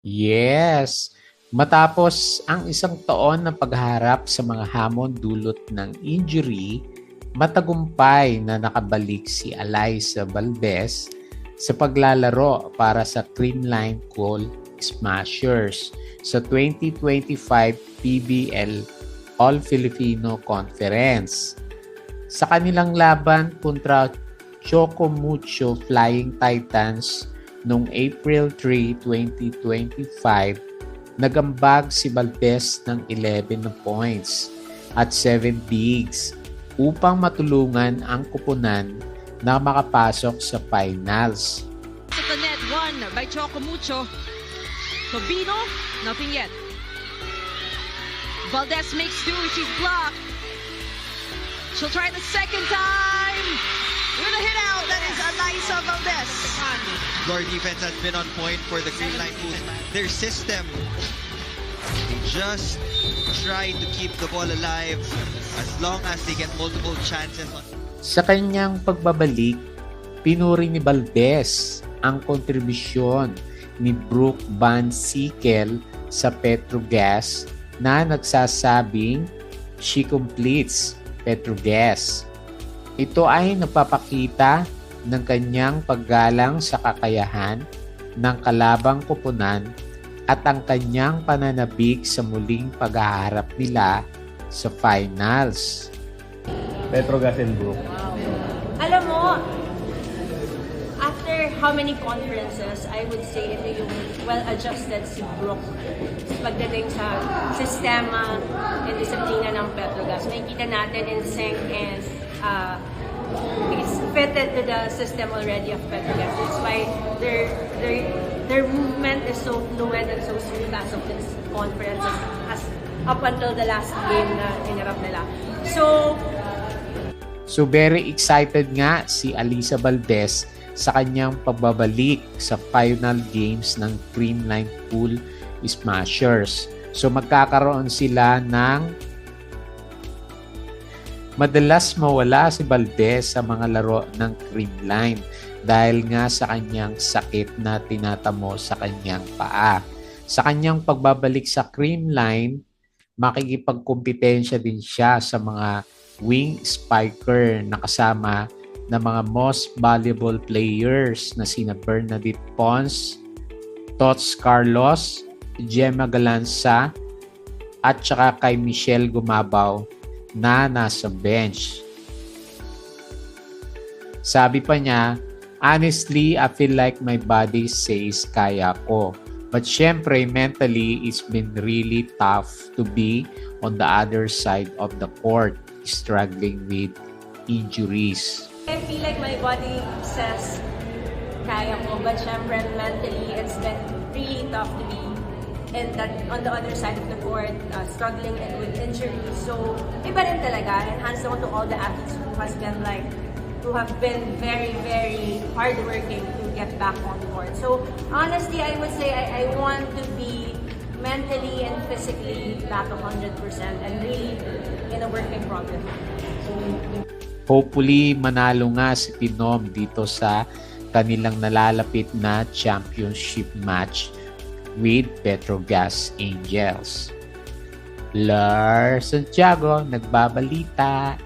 Yes. Matapos ang isang taon ng pagharap sa mga hamon dulot ng injury, matagumpay na nakabalik si Eliza Valdez sa paglalaro para sa Creamline Coal Smashers sa 2025 PBL All-Filipino Conference. Sa kanilang laban kontra Choco Mucho Flying Titans noong April 3, 2025, nagambag si Valdez ng 11 na points at 7 bigs upang matulungan ang kupunan na makapasok sa finals. At the net won by Chocomucho. Tobino, nothing yet. Valdez makes do, she's blocked. She'll try the second time. With a hit out, that is Eliza Valdez. Floor defense has been on point for the Green Line Fools. Their system, they just try to keep the ball alive as long as they get multiple chances. On Sa kanyang pagbabalik, pinuri ni Valdez ang kontribusyon ni Brooke Van Sikel sa Petrogas na nagsasabing she completes Petrogas. Ito ay nagpapakita ng kanyang paggalang sa kakayahan ng kalabang kupunan at ang kanyang pananabik sa muling paghaharap nila sa finals. Petrogas and Brook. Alam mo, after how many conferences, I would say ito yung well-adjusted si Brooke pagdating sa sistema and disiplina ng Petrogas. Makikita natin in sync and uh, it's fitted to the system already of Petrogas. That's why their, their, their movement is so fluid and so smooth as of this conference as, up until the last game na hinarap nila. So, So very excited nga si Alisa Valdez sa kanyang pagbabalik sa final games ng Creamline Pool Smashers. So magkakaroon sila ng madalas mawala si Valdez sa mga laro ng Creamline dahil nga sa kanyang sakit na tinatamo sa kanyang paa. Sa kanyang pagbabalik sa Creamline, makikipagkompetensya din siya sa mga wing spiker na kasama ng mga most valuable players na sina Bernadette Pons, Tots Carlos, Gemma Galanza, at saka kay Michelle Gumabaw na nasa bench. Sabi pa niya, Honestly, I feel like my body says kaya ko. But syempre, mentally, it's been really tough to be on the other side of the court struggling with injuries. I feel like my body says kaya ko, but syempre mentally, it's been really tough to be in that, on the other side of the court, uh, struggling and with injuries. So, iba rin talaga. And hands down to all the athletes who has been like, who have been very, very hardworking to get back on court. So, honestly, I would say I, I want to be mentally and physically back 100% and really in a working progress. Hopefully, manalo nga si Pinom dito sa kanilang nalalapit na championship match with Petrogas Angels. Lars Santiago, nagbabalita.